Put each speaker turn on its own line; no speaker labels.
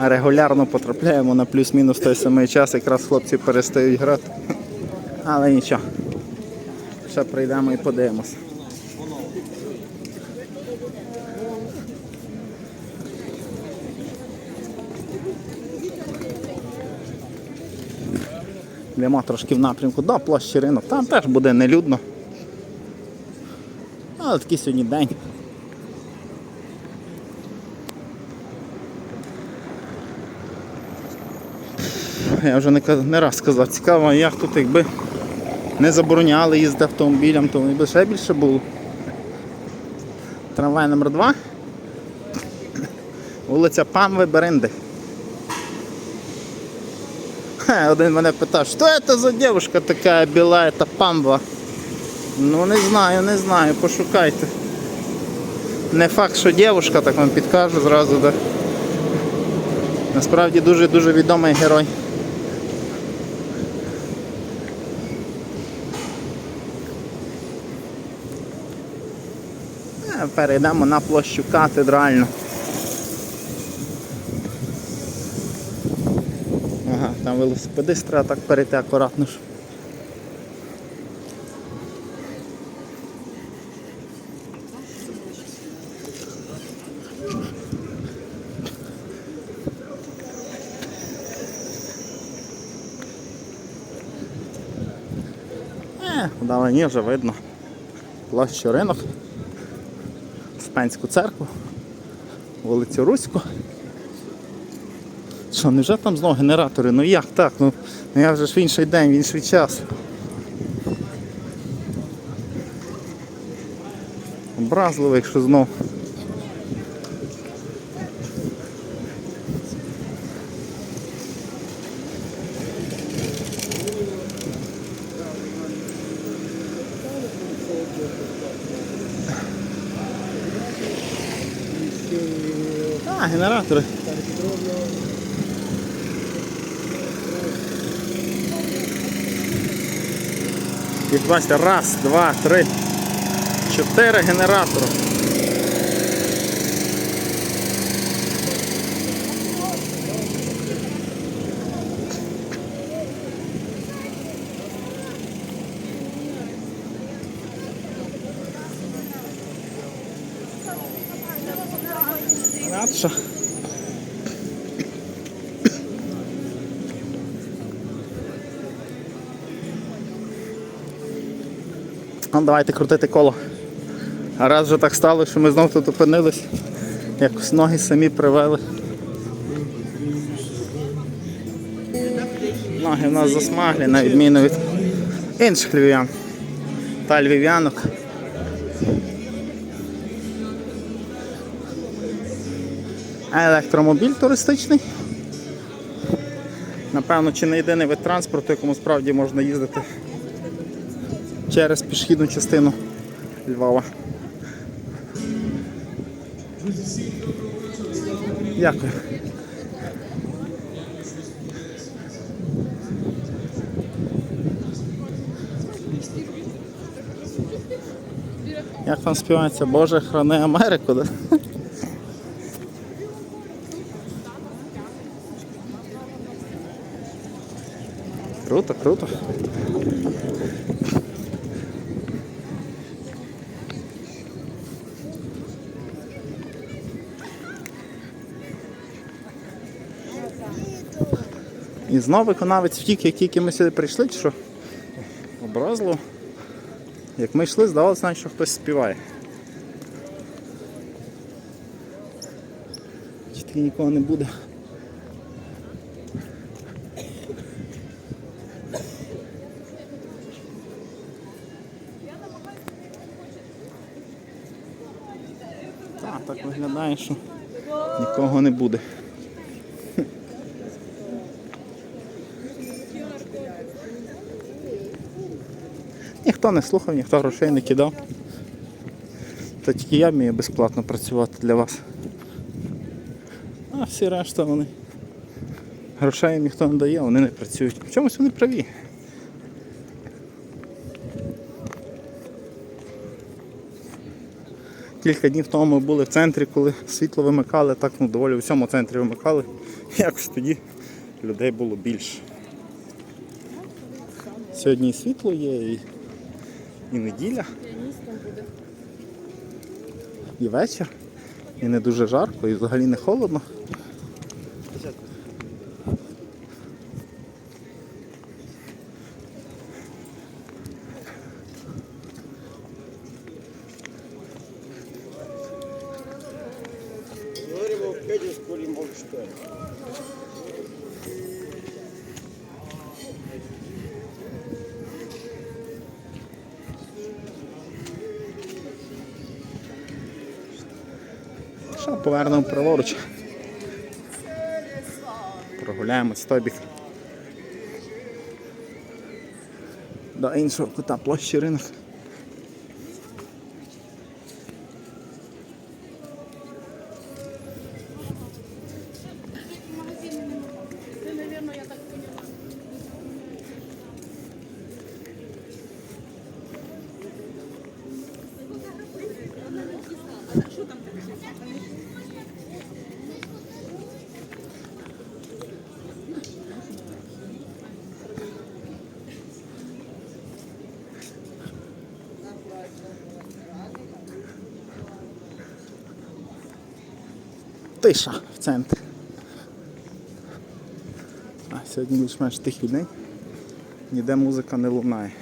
Регулярно потрапляємо на плюс-мінус той самий час, якраз хлопці перестають грати. Але нічого. Ще прийдемо і подивимося. Йдемо трошки в напрямку до площі ринок. Там теж буде нелюдно. Але такий сьогодні день. Я вже не, не раз сказав, цікаво, як тут якби не забороняли їздити автомобілям, то би ще більше було. Трамвай номер 2 Вулиця Памви Беренди. Хе, один мене питав, що це за дівчинка така біла, це памва. Ну не знаю, не знаю, пошукайте. Не факт, що дівчинка, так вам підкажу зразу, да. Насправді дуже-дуже відомий герой. Перейдемо на площу катедральну. Ага, там велосипедист треба так перейти акуратно. ж. Е, вдалині вже видно площу ринок, Спенську церкву, вулицю Руську. Що, невже там знову генератори? Ну як так? Ну, ну я вже ж в інший день, в інший час. Образливо, якщо знов. Генератори. Як бачите, раз, два, три, чотири генератори. Радша. Ну, давайте крутити коло. А раз вже так стало, що ми знов тут опинились. Якось ноги самі привели. Ноги в нас засмаглі, на відміну від інших львів'ян та львів'янок. Електромобіль туристичний. Напевно, чи не єдиний вид транспорту, якому справді можна їздити через пішохідну частину Львова. Дякую. Як там співається? Боже, храни Америку, да? Круто, круто. І знов виконавець втік, як тільки ми сюди прийшли, чи що? Образливо. Як ми йшли, здавалося, навіть, що хтось співає. Чи таки нікого не буде. Виглядає, що нікого не буде. Ніхто не слухав, ніхто грошей не кидав. Та тільки я вмію безплатно працювати для вас. А всі решта вони. Грошей їм ніхто не дає, вони не працюють. В чомусь вони праві. Кілька днів тому ми були в центрі, коли світло вимикали, так ну, доволі у всьому центрі вимикали. Якось тоді людей було більше. Сьогодні і світло є, і, і неділя, і вечір, і не дуже жарко, і взагалі не холодно. Що, повернемо праворуч. Прогуляємось в той бік. До іншого кута площі ринок. Тиша в центрі. А сьогодні більш-менш тихий день. Ніде музика не лунає.